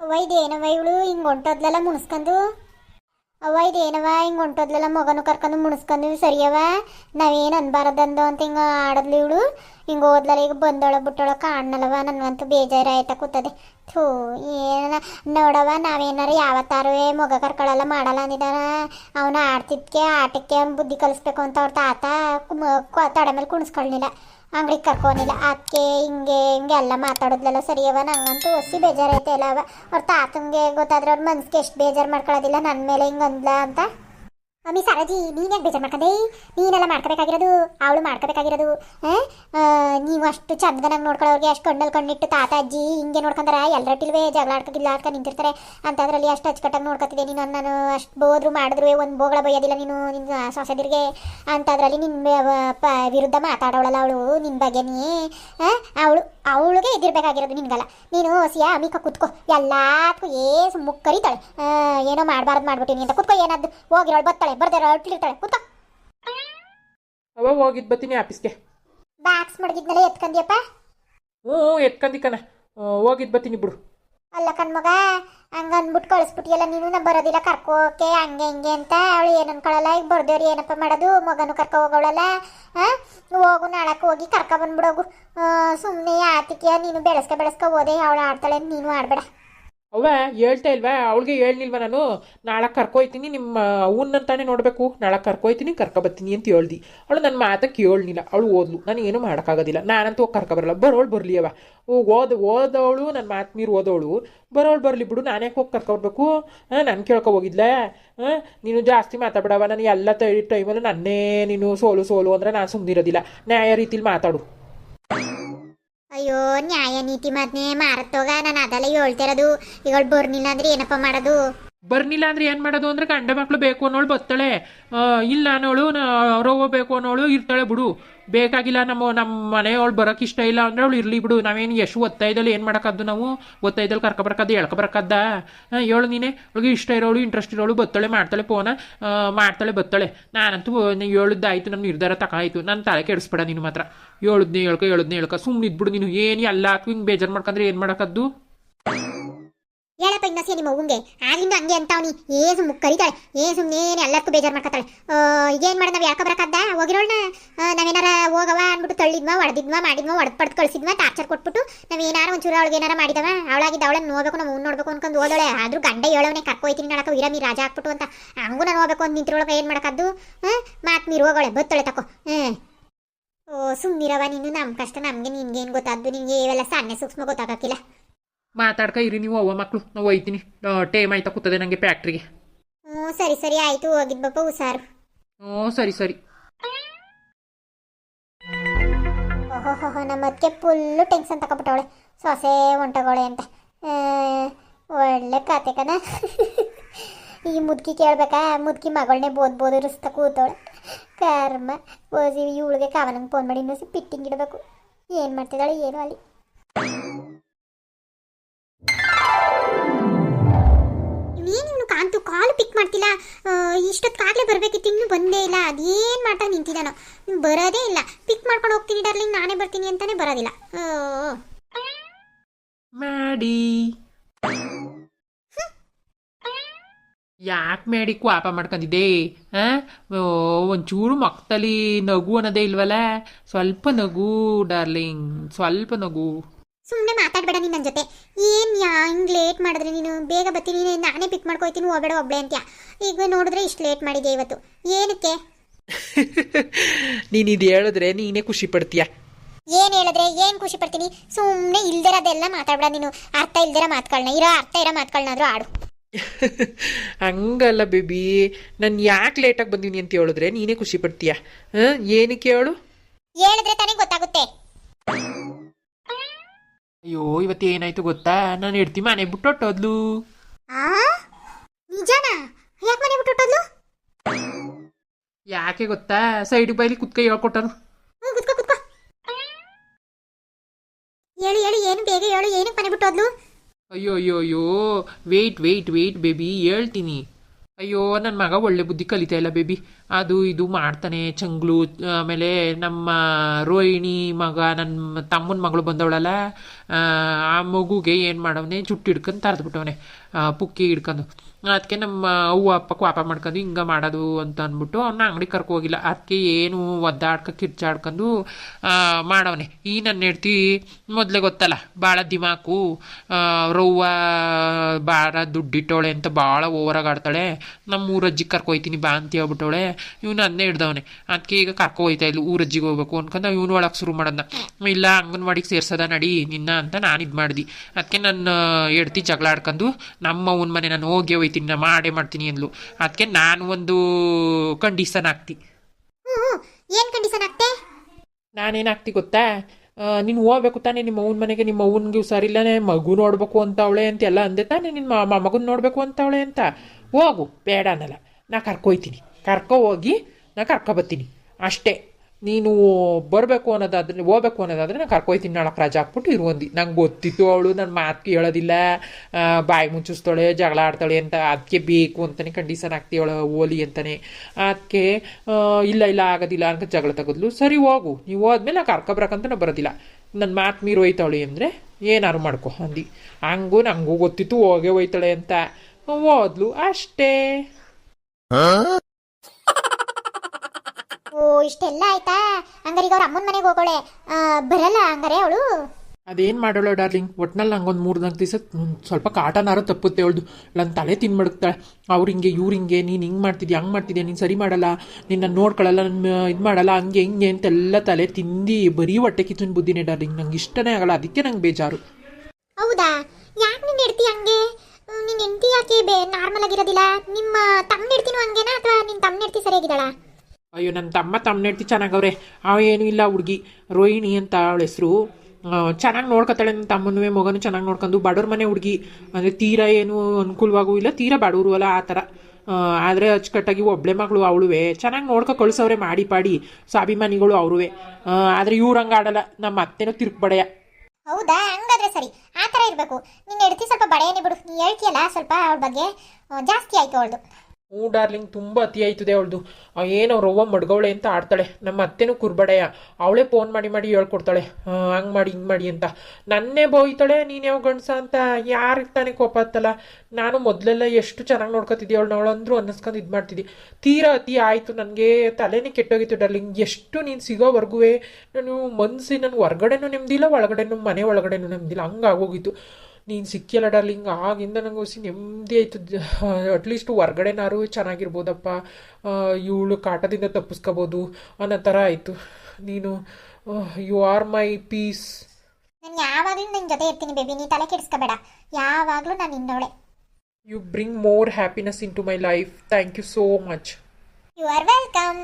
ಅವ್ವ ಇದೇನವ ಇವಳು? ಹಿಂಗೆ ಹೊಂಟೋದ್ಲೆಲ್ಲ ಮುಣಿಸ್ಕೊಂಡು ಅವ್ವ ಇದೇನವ ಹಿಂಗೆ ಹೊಂಟೋದ್ಲೆಲ್ಲ ಮಗನು ಕರ್ಕೊಂಡು ಮುಣಿಸ್ಕೊಂಡು ಸರಿಯವ ನಾವೇನು ಅನ್ಬಾರದಂದು ಅಂತ ಹಿಂಗೆ ಆಡದ್ಲು ಇವಳು? ಹಿಂಗೆ ಓದ್ಲಾರ ಈಗ ಬಂದೋಳ ಬಿಟ್ಟೋಳ ಕಾಣಲವ ನನಗಂತೂ ಬೇಜಾರಾಯ್ತಾ ಕೂತದೆ. ಥೂ ಏನ ನೋಡವ ನಾವೇನಾರ ಯಾವತ್ತಾರು ಮಗ ಕರ್ಕೊಳ್ಳಲ್ಲ ಮಾಡಲ್ಲ ಅಂದಿದ್ದಾನ. ಅವನು ಆಡ್ತಿದ್ಕೆ, ಆಟಕ್ಕೆ ಅವ್ನು ಬುದ್ಧಿ ಕಲಿಸ್ಬೇಕು ಅಂತ ಅವ್ರ ತಾತ ತಡೆ ಮೇಲೆ ಕುಣಿಸ್ಕೊಳ್ಳಿಲ್ಲ ಅಂಗಡಿಗೆ ಕರ್ಕೊಂಡಿಲ್ಲ. ಅದಕ್ಕೆ ಹಿಂಗೆ ಹಿಂಗೆ ಎಲ್ಲ ಮಾತಾಡೋದ್ಲೆಲ್ಲ ಸರಿಯವ ನಂಗಂತೂ ಒಸಿ ಬೇಜಾರೈತೆ ಎಲ್ಲ ಅವ. ಅವ್ರ ತಾತಂಗೆ ಗೊತ್ತಾದ್ರೆ ಅವ್ರ ಮನ್ಸಿಗೆ ಎಷ್ಟು ಬೇಜಾರು ಮಾಡ್ಕೊಳ್ಳೋದಿಲ್ಲ ನನ್ನ ಮೇಲೆ ಹಿಂಗೆ ಅಂದ್ಲ ಅಂತ. ಅಮ್ಮಿ ಸಾರಾಜಿ, ನೀನ್ ಯಾಕೆ ಬೇಜಾರು ಮಾಡ್ಕೊಂಡೆ? ನೀನೆಲ್ಲ ಮಾಡ್ಕೋಬೇಕಾಗಿರೋದು, ಅವಳು ಮಾಡ್ಕೋಬೇಕಾಗಿರೋದು ನೀವು ಅಷ್ಟು ಚಂದನಾಗಿ ನೋಡ್ಕೊಳ್ಳೋರಿಗೆ ಅಷ್ಟು ಕಣ್ಣಲ್ಲಿ ಕಣ್ಣಿಟ್ಟು ತಾತ, ಅಜ್ಜಿ ಹಿಂಗೆ ನೋಡ್ಕೊಂಡಾರ ಎಲ್ಲರಟ್ಟಿಲ್ವೇ ಜಗಳ ಆಡ್ಕೋಗಿಲ್ಲ ಆಡ್ಕೊಂಡು ನಿಂತಿರ್ತಾರೆ. ಅಂತದ್ರಲ್ಲಿ ಅಷ್ಟು ಅಚ್ಚುಕಟ್ಟಾಗಿ ನೋಡ್ಕೊತಿದ್ದೆ ನೀನು ನಾನು ಅಷ್ಟು ಬೋದ್ರು ಮಾಡಿದ್ರು ಒಂದು ಬೋಗಳ ಬೈಯೋದಿಲ್ಲ ನೀನು ನಿನ್ನ ಸೊಸೆದಿರಿಗೆ. ಅಂತದ್ರಲ್ಲಿ ನಿನ್ನ ವಿರುದ್ಧ ಮಾತಾಡೋಳಲ್ಲ ಅವಳು ನಿನ್ನ ಬಗ್ಗೆ ನೀ ಅವಳು ಅವಳಿಗೆ ಎದಿರಬೇಕಾಗಿರೋದು ನಿನ್ಗಲ್ಲ. ನೀನು ಸಿಯಾ ಅಮಿಕ ಕುತ್ಕೋ. ಎಲ್ಲದಕ್ಕೂ ಏಸು ಮುಕ್ಕರಿತಾಳೆ. ಏನೋ ಮಾಡಬಾರ್ದು ಮಾಡ್ಬಿಟ್ಟಿನಿ ಅಂತ. ಕುತ್ಕೋ ಏನಾದ್ದು? ಹೋಗಿರೋಳು ಬರ್ತಾಳೆ ಬರ್ದಾರ ಇರ್ತಾಳೆ ಕುತ್ಕೋ. ಅವ ಹೋಗಿದ್ ಬತ್ತೀನಿ ಆಫೀಸ್ಗೆ. ಬಾಕ್ಸ್ ಮಡಗಿದ್ನಲ್ಲ ಎತ್ಕಂದಿಯಪ್ಪ? ಹ್ಞೂ ಎತ್ಕಂದಿಕನ ಹೋಗಿದ್ ಬತ್ತೀನಿ ಬಿಡು. ಅಲ್ಲ ಹಂಗ ಅಂದ್ಬಿಟ್ಟು ಕಳಿಸ್ಬಿಟ್ಟಿಯಲ್ಲ ನೀನು ನಾ ಬರೋದಿಲ್ಲ, ಕರ್ಕೋಕೆ, ಹಂಗೆ ಹಿಂಗೆ ಅಂತ ಅವಳು ಏನು ಅನ್ಕೊಳ್ಳಲ್ಲ ಈಗ ಬರ್ದೇವ್ರಿ ಏನಪ್ಪ ಮಾಡೋದು? ಮಗನು ಕರ್ಕೊ ಹೋಗೋಳಲ್ಲ? ಹಾಂ ಹೋಗು, ನಾಳಕ್ಕೆ ಹೋಗಿ ಕರ್ಕೊ ಬಂದ್ಬಿಡೋಗು ಸುಮ್ಮನೆ ಆತಿಕೆಯ ನೀನು ಬೆಳೆಸ್ಕೊ ಬೆಳೆಸ್ಕೊ ಹೋದೆ, ಅವಳು ಆಡ್ತಾಳೆ, ನೀನು ಆಡ್ಬೇಡ. ಅವ್ವ, ಹೇಳ್ತಾ ಇಲ್ವಾ? ಅವಳಿಗೆ ಹೇಳ್ಲಿಲ್ವ ನಾನು? ನಾಳೆ ಕರ್ಕೊಯ್ತೀನಿ, ನಿಮ್ಮ ಅವನ್ನಂತಾನೆ ನೋಡಬೇಕು. ನಾಳೆ ಕರ್ಕೊಯ್ತೀನಿ ಕರ್ಕೊಬತ್ತೀನಿ ಅಂತ ಹೇಳ್ದಿ. ಅವಳು ನನ್ನ ಮಾತ ಕೇಳಲಿಲ್ಲ. ಅವಳು ಓದ್ಲು. ನಾನು ಏನು ಮಾಡೋಕ್ಕಾಗೋದಿಲ್ಲ. ನಾನಂತೂ ಹೋಗಿ ಕರ್ಕೊಬರಲ್ಲ ಬರೋಳು ಬರಲಿ ಅವ ಓದ್, ಓದವಳು ನನ್ನ ಮಾತು ಮೀರು ಓದೋಳು ಬರೋಳು ಬರಲಿ ಬಿಡು. ನಾನೇ ಹೋಗಿ ಕರ್ಕೊಬರ್ಬೇಕು ಹಾಂ ನಾನು ಕೇಳ್ಕೊ ಹೋಗಿದ್ಲೆ? ಹಾಂ ನೀನು ಜಾಸ್ತಿ ಮಾತಾಡ್ಬಿಡವ ನಾನು ಎಲ್ಲ ಟೈಮಲ್ಲೂ ನನ್ನೇ ನೀನು ಸೋಲು ಸೋಲು ಅಂದರೆ ನಾನು ಸುಮ್ಮನಿರೋದಿಲ್ಲ ನ್ಯಾಯ ರೀತಿಲಿ ಮಾತಾಡು. ಅಯ್ಯೋ ನ್ಯಾಯ ನೀತಿ ಮಾತ್ನೇ ಮಾರತ್ತೋಗ. ನಾನು ಅದೆಲ್ಲ ಹೇಳ್ತಿರೋದು. ಇವಳು ಬರ್ನಿಲ್ಲ ಅಂದ್ರೆ ಏನಪ್ಪ ಮಾಡೋದು? ಬರ್ನಿಲ್ಲ ಅಂದ್ರೆ ಏನು ಮಾಡೋದು ಅಂದ್ರೆ ಗಂಡ ಮಕ್ಳು ಬೇಕು ಅನ್ನೋಳು ಬತ್ತಳೆ. ಇಲ್ಲ ಅನ್ನೋಳು ಅವ್ರವ್ವ ಬೇಕು ಅನ್ನೋಳು ಇರ್ತಾಳೆ ಬಿಡು. ಬೇಕಾಗಿಲ್ಲ ನಮ್ಮ ನಮ್ಮ ಮನೆಯವಳು ಬರೋಕೆ ಇಷ್ಟ ಇಲ್ಲ ಅಂದ್ರೆ ಅವಳು ಇರಲಿ ಬಿಡು. ನಾವೇನು ಎಷ್ಟು ಒತ್ತಾಯದಲ್ಲಿ ಏನು ಮಾಡೋಕ್ಕದ್ದು ನಾವು? ಒತ್ತಾಯ್ದಲ್ಲಿ ಕರ್ಕೊಬರಕದ್ದು ಎಳ್ಕೊಬರಕದ್ದ ಹೇಳು ನೀನೆ. ಅವಳಿಗೆ ಇಷ್ಟ ಇರೋಳು ಇಂಟ್ರೆಸ್ಟ್ ಇರೋಳು ಬತ್ತಳೆ ಮಾಡ್ತಾಳೆ ಪೋನ. ಮಾಡ್ತಾಳೆ ಬತ್ತಳೆ. ನಾನಂತೂ ಹೇಳಿದ್ದಾಯ್ತು, ನನ್ನ ನಿರ್ಧಾರ ತಕಾಯ್ತು ನನ್ನ ತಲೆ ಕೆಡಿಸ್ಬೇಡ ನೀನು ಮಾತ್ರ. ಹೇಳುದ್ನೇ ಹೇಳ್ಕೊ ಹೇಳುದ್ನೇ ಹೇಳ್ಕೊ. ಸುಮ್ಮನೆ ಇದ್ಬಿಡು ನೀನು. ಏನು ಎಲ್ಲಕ್ಕೂ ಹಿಂಗೆ ಬೇಜಾರು ಮಾಡ್ಕೊಂಡ್ರೆ ಏನು ಮಾಡೋಕ್ಕದ್ದು ಹೇಳಪ್ಪ ಇನ್ನೊಸಿ ನಿಮ್ಮ ಅವ್ವಂಗೆ ಆಗ್ಲಿಂದ ಹಂಗೆ ಅಂತವನಿ ಏ ಮುಕ್ ಕರಿತಾಳೆ. ಏ ಸುಮ್ಮನೆ ಎಲ್ಲದಕ್ಕೂ ಬೇಜಾರು ಮಾಡ್ಕೊತಾಳೆ. ಈಗೇನು ಮಾಡಿ ನಾವು ಯಾಕೆ ಬರಕದ್ದ ಹೋಗಿರೋಳ್ನ? ನಾವೇನಾರ ಹೋಗವ ಅಂದ್ಬಿಟ್ಟು ತಳ್ಳಿದ್ವಾ ಹೊಡೆದಿದ್ವಾ ಮಾಡಿದ್ವಾ, ಒಡೆದು ಪಡ್ದು ಕಳಿಸಿದ್ವಾ, ಟಾರ್ಚರ್ ಕೊಟ್ಬಿಟ್ಟು ನಾವು ಏನಾರ ಒಂಚೂರು ಅವಳಿಗೆ ಏನಾರ ಮಾಡಿದವ? ಅವಳಾಗಿದ್ದ ಅವಳನ್ನ ನೋಡ್ಬೇಕು ನಾವು ಅವ್ನು ನೋಡ್ಬೇಕು ಅನ್ಕೊಂಡು ಓದೋಳೆ ಆದ್ರೂ ಗಂಡ ಹೇಳವನೇ ಕರ್ಕೊಯ್ತೀನಿ ನೋಡಕ ವಿರಮಿ ರಾಜ ಹಾಕ್ಬಿಟ್ಟು ಅಂತ. ಹಂಗೂ ನಾನು ಹೋಗ್ಬೇಕು ಅಂತ ನಿಂತಿರೋಳಗ ಏನು ಮಾಡಕದ್ದು ಹಾಂ ಮಾತು ಮೀರು ಹೋಗೋಳೆ, ಬತ್ತಳೆ ತಕೋ. ಓ ಸುಮ್ಮನಿರವ ನೀನು ನಮ್ಮ ಕಷ್ಟ ನಮಗೆ, ನಿನ್ಗೇನು ಗೊತ್ತಾದ್ದು? ನಿನಗೆ ಇವೆಲ್ಲ ಸಣ್ಣ ಸೂಕ್ಷ್ಮ ಗೊತ್ತಾಗಕ್ಕಿಲ್ಲ. ಮಾತಾಡ್ಕ ಇರಿ ನೀವು ಅವ್ವ ಮಕ್ಕಳು ನಾವು ಒಯ್ತೀನಿ. ಟೈಮ್ ಆಯ್ತಾ ಕೂತದೆ ನನಗೆ ಫ್ಯಾಕ್ಟ್ರಿಗೆ ಹ್ಞೂ ಸರಿ ಸರಿ ಆಯಿತು. ಹೋಗಿದ್ ಬಪ್ಪ ಹುಷಾರು. ಹ್ಞೂ ಸರಿ ಸರಿ. ಓಹೋಹೋ ನಮ್ಮ ಅದಕ್ಕೆ ಫುಲ್ಲು ಟೆನ್ಷನ್ ತಗೊಬಿಟ್ಟವಳೆ ಸೊಸೆ ಹೊಂಟಗೋಳೆ ಅಂತ. ಒಳ್ಳೆ ಕತೆ ಕಣ. ಈ ಮುದ್ಕಿ ಕೇಳ್ಬೇಕಾ? ಮುದ್ಕಿ ಮಗಳನ್ನೇ ಬೋದ್ ಬೋದು ರಿಸ್ತ ಕೂತವಳೆ. ಕರ್ಮ. ಇವಳಿಗೆ ಕಾವನಂಗೆ ಫೋನ್ ಮಾಡಿ ಇನ್ನೂ ಪಿಟ್ಟಿಂಗ್ ಇಡಬೇಕು. ಏನು ಮಾಡ್ತಿದ್ದಾಳೆ ಏನು ಅಲ್ಲಿ. ಇಷ್ಟೊತ್ತಾಗಲೇ ಬರಬೇಕಿತ್ತು ಇನ್ನೂ ಬಂದೇ ಇಲ್ಲ. ಅದೇನು ಮಾಡ್ತಾ ನಿಂತಿದ್ದಾನೋ. ಬರೋದೇ ಇಲ್ಲ. ಪಿಕ್ ಮಾಡ್ಕೊಂಡು ಹೋಗ್ತೀನಿ ಡಾರ್ಲಿಂಗ್ ನಾನೇ ಬರ್ತೀನಿ ಅಂತಾನೆ ಬರೋದಿಲ್ಲ. ಮಾಡಿ ಯಾಕೆ ಮೇಡಿ ಕ್ವಾಪ ಮಾಡ್ಕೊಂಡಿದ್ದೆ? ಒಂಚೂರು ಮಕ್ಕದಲ್ಲಿ ನಗು ಅನ್ನೋದೇ ಇಲ್ವಲ್ಲ? ಸ್ವಲ್ಪ ನಗು ಡಾರ್ಲಿಂಗ್ ಸ್ವಲ್ಪ ನಗು. ಸುಮ್ಮನೆ ಮಾತಾಡಬೇಡ ನೀನು ನನ್ನ ಜೊತೆ. ಏನು ಯಾ ಹಿಂಗೆ ಲೇಟ್ ಮಾಡಿದ್ರೆ ನೀನು? ಬೇಗ ಬರ್ತೀನಿ ನಾನೇ ಪಿಕ್ ಮಾಡ್ಕೊಯ್ತೀನಿ ಹೋಗಬೇಡ ಒಬ್ಬಳೆ ಅಂತ್ಯ? ಈಗ ನೋಡಿದ್ರೆ ಇಷ್ಟು ಲೇಟ್ ಮಾಡಿದೆ ಇವತ್ತು? ಏನಕ್ಕೆ? ನೀನು ಇದು ಹೇಳಿದ್ರೆ ನೀನೇ ಖುಷಿ ಪಡ್ತೀಯ? ಏನು ಹೇಳಿದ್ರೆ? ಏನು ಖುಷಿ ಪಡ್ತೀನಿ? ಸುಮ್ಮನೆ ಇಲ್ದಿರೋದೆಲ್ಲ ಮಾತಾಡ್ಬೇಡ ನೀನು. ಅರ್ಥ ಇಲ್ದಿರೋ ಮಾತುಗಳನ್ನ ಇರೋ ಅರ್ಥ ಇರೋ ಮಾತುಗಳನ್ನಾದ್ರೂ ಆಡು. ಹಂಗಲ್ಲ ಬೇಬಿ ನಾನು ಯಾಕೆ ಲೇಟಾಗಿ ಬಂದೀನಿ ಅಂತ ಹೇಳಿದ್ರೆ ನೀನೇ ಖುಷಿ ಪಡ್ತೀಯ? ಏನಕ್ಕೆ ಹೇಳು? ಹೇಳಿದ್ರೆ ತಾನೇ ಗೊತ್ತಾಗುತ್ತೆ. ಅಯ್ಯೋ ಇವತ್ತು ಏನಾಯ್ತು ಗೊತ್ತಾ? ನಾನು ಇಡ್ತಿ ಮನೆ ಬಿಟ್ಟು ಹೊಟ್ಟೋದ್ಲು ಆ? ನಿಜನಾ? ಯಾಕೆ ಮನೆ ಬಿಟ್ಟು ಹೊಟ್ಟೋದ್ಲು? ಯಾಕೆ ಗೊತ್ತಾ? ಸೈಡ್ ಬೈಲಿ ಕುತ್ಕ ಹೇಳ್ಕೊಟ್ಟನು ಹ್ಞೂ ಕುತ್ಕೋ ಕುತ್ಕೋ. ಹೇಳು ಹೇಳು ಏನು ಬೇಗ ಹೇಳು ಏನಕ್ಕೆ ಮನೆ ಬಿಟ್ಟು ಹೋದ್ಲು ಅಯ್ಯೋ ಅಯ್ಯೋ ಅಯ್ಯೋ. ವೆಯ್ಟ್ ವೆಯ್ಟ್ ವೆಯ್ಟ್ ಬೇಬಿ ಹೇಳ್ತೀನಿ. ಅಯ್ಯೋ ನನ್ನ ಮಗ ಒಳ್ಳೆ ಬುದ್ಧಿ ಕಲಿತಾ ಇಲ್ಲ ಬೇಬಿ ಅದು ಇದು ಮಾಡ್ತಾನೆ ಚಂಗ್ಲು ಆಮೇಲೆ ನಮ್ಮ ರೋಹಿಣಿ ಮಗ ನನ್ನ ತಮ್ಮನ ಮಗಳು ಬಂದವಳಲ್ಲ ಆ, ಮಗುಗೆ ಏನು ಮಾಡವನೆ ಚುಟ್ಟಿ ಹಿಡ್ಕೊಂಡು ತರದ್ಬಿಟ್ಟವನೆ ಪುಕ್ಕಿ ಹಿಡ್ಕೊಂಡು. ಅದಕ್ಕೆ ನಮ್ಮ ಅವ್ವ ಅಪ್ಪ ಕ್ವಾಪ ಮಾಡ್ಕೊಂಡು ಹಿಂಗೆ ಮಾಡೋದು ಅಂತ ಅಂದ್ಬಿಟ್ಟು ಅವನ್ನ ಅಂಗಡಿ ಹೋಗಿಲ್ಲ. ಅದಕ್ಕೆ ಏನು ಒದ್ದಾಡ್ಕ ಕಿರ್ಚಾಡ್ಕೊಂಡು ಮಾಡವನೆ. ಈ ನನ್ನ ಹೆಡ್ತಿ ಮೊದಲೇ ಗೊತ್ತಲ್ಲ ಭಾಳ ದಿಮಾಕು ರವ್ವ ಭಾಳ ದುಡ್ಡಿಟ್ಟವಳೆ ಅಂತ ಭಾಳ ಓವರಾಗಾಡ್ತಾಳೆ ನಮ್ಮ ಊರಜ್ಜಿ ಕರ್ಕೊಯ್ತೀನಿ ಬಾ ಅಂತ ಹೇಳ್ಬಿಟ್ಟವಳೆ. ಇವನು ಅದನ್ನೇ ಹಿಡ್ದವನೆ. ಅದಕ್ಕೆ ಈಗ ಕರ್ಕೊ ಹೋಯ್ತಾ ಇಲ್ಲ ಊರಜ್ಜಿಗೆ ಹೋಗ್ಬೇಕು ಅನ್ಕೊಂಡು ಇವನು ಒಳಗೆ ಶುರು ಮಾಡೋದನ್ನ ಇಲ್ಲ ಅಂಗನವಾಡಿಗೆ ಸೇರ್ಸದ ನಡಿ ನಿನ್ನ ಅಂತ ನಾನು ಇದು ಮಾಡ್ದು. ಅದಕ್ಕೆ ನನ್ನ ಹೆಡ್ತಿ ಜಗಳ ಆಡ್ಕೊಂಡು ನಮ್ಮ ಅವನ ಮನೆ ನಾನು ಹೋಗಿ ಹೋಯ್ತೀನಿ ನಾ ಮಾಡೇ ಮಾಡ್ತೀನಿ ಅಂದ್ಲು. ಅದಕ್ಕೆ ನಾನು ಒಂದು ಕಂಡೀಷನ್ ಹಾಕ್ತಿ. ಏನು ಕಂಡೀಷನ್ ಆಗ್ತೆ ನಾನೇನು ಹಾಕ್ತಿ ಗೊತ್ತಾ? ನೀನು ಹೋಗ್ಬೇಕು ತಾನೇ ನಿಮ್ಮ ಅವ್ನ ಮನೆಗೆ ನಿಮ್ಮ ಅವ್ನಿಗೆ ಹುಷಾರಿಲ್ಲನೆ ಮಗು ನೋಡ್ಬೇಕು ಅಂತ ಅವಳೆ ಅಂತ ಎಲ್ಲ ಅಂದೆ ತಾನೇ ನಿನ್ನ ಮಗನ ನೋಡ್ಬೇಕು ಅಂತ ಅವಳೆ ಅಂತ. ಹೋಗು ಬೇಡ ಅನ್ನಲ್ಲ. ನಾ ಕರ್ಕೊಯ್ತೀನಿ ಕರ್ಕೊ ಹೋಗಿ ನಾ ಕರ್ಕೊಬತ್ತೀನಿ ಅಷ್ಟೇ. ನೀನು ಬರಬೇಕು ಅನ್ನೋದಾದ್ರೆ, ಹೋಗ್ಬೇಕು ಅನ್ನೋದಾದ್ರೆ ನಾನು ಕರ್ಕೊಯ್ತೀನಿ ನಾಳಕ್ಕೆ ರಜಾ ಹಾಕ್ಬಿಟ್ಟು ಇರುವಂದು ನಂಗೆ ಗೊತ್ತಿತ್ತು ಅವಳು ನನ್ನ ಮಾತು ಕೇಳೋದಿಲ್ಲ. ಬಾಯಿ ಮುಚ್ಚಿಸ್ತಾಳೆ, ಜಗಳ ಆಡ್ತಾಳೆ ಅಂತ. ಅದಕ್ಕೆ ಬೇಕು ಅಂತಲೇ ಕಂಡೀಷನ್ ಹಾಕ್ತೀವಳ ಓಲಿ ಅಂತಲೇ ಅದಕ್ಕೆ ಇಲ್ಲ ಇಲ್ಲ, ಆಗೋದಿಲ್ಲ ಅಂತ ಜಗಳ ತೆಗೆದ್ಲು. ಸರಿ, ಹೋಗು. ನೀವು ಹೋದ್ಮೇಲೆ ನಾ ಕರ್ಕೊಬ್ರಕ್ಕಂತ ನಾನು ಬರೋದಿಲ್ಲ. ನನ್ನ ಮಾತು ಮೀರಿ ಹೋಯ್ತಾವಳಿ ಅಂದರೆ ಏನಾದ್ರು ಮಾಡ್ಕೊ ಅಂದು. ಹಂಗೂ ನಂಗೂ ಗೊತ್ತಿತ್ತು, ಹೋಗೇ ಹೋಯ್ತಾಳೆ ಅಂತ. ಹೋದ್ಲು ಅಷ್ಟೇ. ಓ ಇಷ್ಟೆಲ್ಲ ಆಯ್ತಾ? ಹಂಗಾರೆ ಈಗ ಅವ್ರ ಅಮ್ಮನ ಮನೆಗೆ ಹೋಗೋಳೆ. ಬರಲ್ಲ ಹಂಗಾರೆ ಅವಳು? ಅದೇನು ಮಾಡೋಳು ಡಾರ್ಲಿಂಗ್? ಒಟ್ನಲ್ಲಿ ನಂಗೊಂದು ಮೂರು ನಾಲ್ಕು ದಿವಸ ಸ್ವಲ್ಪ ಕಾಟನಾರ ತಪ್ಪುತ್ತೆ ಅವಳ್ದು. ನನ್ನ ತಲೆ ತಿನ್ಬಿಡುತ್ತಾಳೆ ಅವ್ರು ಹಿಂಗೆ ಇವ್ರು ಹಿಂಗೆ ನೀನು ಹಿಂಗೆ ಮಾಡ್ತಿದ್ಯಾ ಹಂಗೆ ಮಾಡ್ತಿದ್ಯಾ ನೀನು ಸರಿ ಮಾಡಲ್ಲ ನಿನ್ನ ನೋಡ್ಕೊಳ್ಳಲ್ಲ ನನ್ನ ಇದು ಮಾಡಲ್ಲ ಹಂಗೆ ಹಿಂಗೆ ಅಂತೆಲ್ಲ ತಲೆ ತಿಂದು ಬರೀ ಹೊಟ್ಟೆ ಕಿಚ್ಚನ್ ಬುದ್ಧಿನೇ ಡಾರ್ಲಿಂಗ್. ನಂಗೆ ಇಷ್ಟನೇ ಆಗಲ್ಲ ಅದಕ್ಕೆ ನಂಗೆ ಬೇಜಾರು. ಹೌದಾ? ಯಾಕೆ ನೀನು ಇರ್ತೀಯ ಹಂಗೆ? ನಿನ್ನ ಹೆಂಡ್ತಿ ಯಾಕೆ ಬೇ ನಾರ್ಮಲ್ ಆಗಿರೋದಿಲ್ಲ? ನಿಮ್ಮ ತಮ್ಮ ಹೆಂಡ್ತಿನೂ ಹಂಗೇನಾ ಅಥವಾ ನಿನ್ನ ತಮ್ಮ ಹೆಂಡ್ತಿ ಸರಿಯಾಗಿದ್ದಾಳ? ಅಯ್ಯೋ ನನ್ನ ತಮ್ಮ ತಮ್ಮನೆಡ್ತಿ ಚೆನ್ನಾಗವ್ರೆ. ಅವ ಏನೂ ಇಲ್ಲ, ಹುಡುಗಿ. ರೋಹಿಣಿ ಅಂತ ಅವಳ ಹೆಸರು. ಚೆನ್ನಾಗಿ ನೋಡ್ಕೊತಾಳೆ ನನ್ನ ತಮ್ಮನೂ, ಮಗನೂ ಚೆನ್ನಾಗಿ ನೋಡ್ಕೊಂಡು. ಬಡವ್ರ ಮನೆ ಹುಡುಗಿ. ಅಂದರೆ ತೀರಾ ಏನು ಅನುಕೂಲವಾಗೂ ಇಲ್ಲ. ತೀರಾ ಬಡವರು ಅಲ್ಲ, ಆ ಥರ. ಆದರೆ ಅಚ್ಚುಕಟ್ಟಾಗಿ ಒಬ್ಳೆ ಮಗಳು ಅವಳುವೆ. ಚೆನ್ನಾಗಿ ನೋಡ್ಕೊ ಕಳ್ಸವ್ರೆ, ಮಾಡಿ ಪಾಡಿ. ಸ್ವಾಭಿಮಾನಿಗಳು ಅವರುವೆ. ಆದರೆ ಇವ್ರು ಹಂಗೆ ಆಡಲ್ಲ. ನಮ್ಮ ಅತ್ತೆನೂ ತಿರುಗ್ಬಡೆಯ ಹೌದಾ? ಹಂಗಾದ್ರೆ ಸರಿ. ಆ ಥರ ಇರಬೇಕು. ನಿನ್ನ ಹೆಡ್ತಿ ಸ್ವಲ್ಪ ಬಡೆಯನೇ ಬಿಡು. ನೀ ಹೇಳ್ತೀಯಲ್ಲ ಸ್ವಲ್ಪ ಅವಳ ಬಗ್ಗೆ. ಜಾಸ್ತಿ ಆಯಿತು ಅವಳದು. ಹ್ಞೂ ಡಾರ್ಲಿಂಗ್ ತುಂಬ ಅತಿ ಆಯ್ತದೆ ಅವಳದು. ಅವ್ರು ಅವ್ವ ಮಡ್ಗವಳೆ ಅಂತ ಆಡ್ತಾಳೆ. ನಮ್ಮ ಅತ್ತೆನೂ ಕುರ್ಬಡೆಯ ಅವಳೇ ಫೋನ್ ಮಾಡಿ ಮಾಡಿ ಹೇಳ್ಕೊಡ್ತಾಳೆ. ಹಂಗೆ ಮಾಡಿ, ಹಿಂಗೆ ಮಾಡಿ ಅಂತ. ನನ್ನೇ ಬೋಯ್ತಾಳೆ, ನೀನು ಯಾವ ಗಂಡಸ ಅಂತ? ಯಾರಿಗೆ ತಾನೇ ಕೋಪ ಆತಲ್ಲ ನಾನು ಮೊದಲೆಲ್ಲ ಎಷ್ಟು ಚೆನ್ನಾಗಿ ನೋಡ್ಕೊತಿದ್ದೆ ಅವಳು ಅವಳಂದ್ರೂ ಅನ್ನಿಸ್ಕೊಂಡು ಇದು ಮಾಡ್ತಿದ್ದೆ. ತೀರಾ ಅತಿ ಆಯಿತು. ನನಗೆ ತಲೆನೇ ಕೆಟ್ಟೋಗಿತ್ತು ಡಾರ್ಲಿಂಗ್. ಎಷ್ಟು ನೀನು ಸಿಗೋವರೆಗೂ ನಾನು ಮನ್ಸಿ ನನ್ನ ಹೊರ್ಗಡೆನೂ ನೆಮ್ಮದಿಲ್ಲ ಒಳಗಡೆನೂ, ಮನೆ ಒಳಗಡೆನೂ ನೆಮ್ಮದಿಲ್ಲ ಹಂಗಾಗೋಗಿತ್ತು ನೀನು ಸಿಕ್ಕಿಯಲ್ಲ ಡಾರ್ಲಿಂಗ್ ಆಗಿಂದ ನಂಗೆ ಹೊಸಿ ನೆಮ್ಮದಿ ಆಯ್ತು. ಅಟ್ಲೀಸ್ಟ್ ಹೊರ್ಗಡೆನಾರು ಚೆನ್ನಾಗಿರ್ಬೋದಪ್ಪ. ಇವಳು ಕಾಟದಿಂದ ತಪ್ಪಿಸ್ಕೋಬೋದು ಅನ್ನೋ ಥರ ಆಯಿತು. ನೀನು ಯು ಆರ್ ಮೈ ಪೀಸ್ ನಾನು ಯಾವಾಗಲೂ ನಿನ್ನ ಜೊತೆ ಇರ್ತೀನಿ ಬೇಬಿ ನೀ ತಲೆ ಕೆಡಿಸ್ಕೋಬೇಡ. ಯಾವಾಗಲೂ ನಾನು ನಿನ್ನವಳೆ you bring more happiness into my life thank you so much you are welcome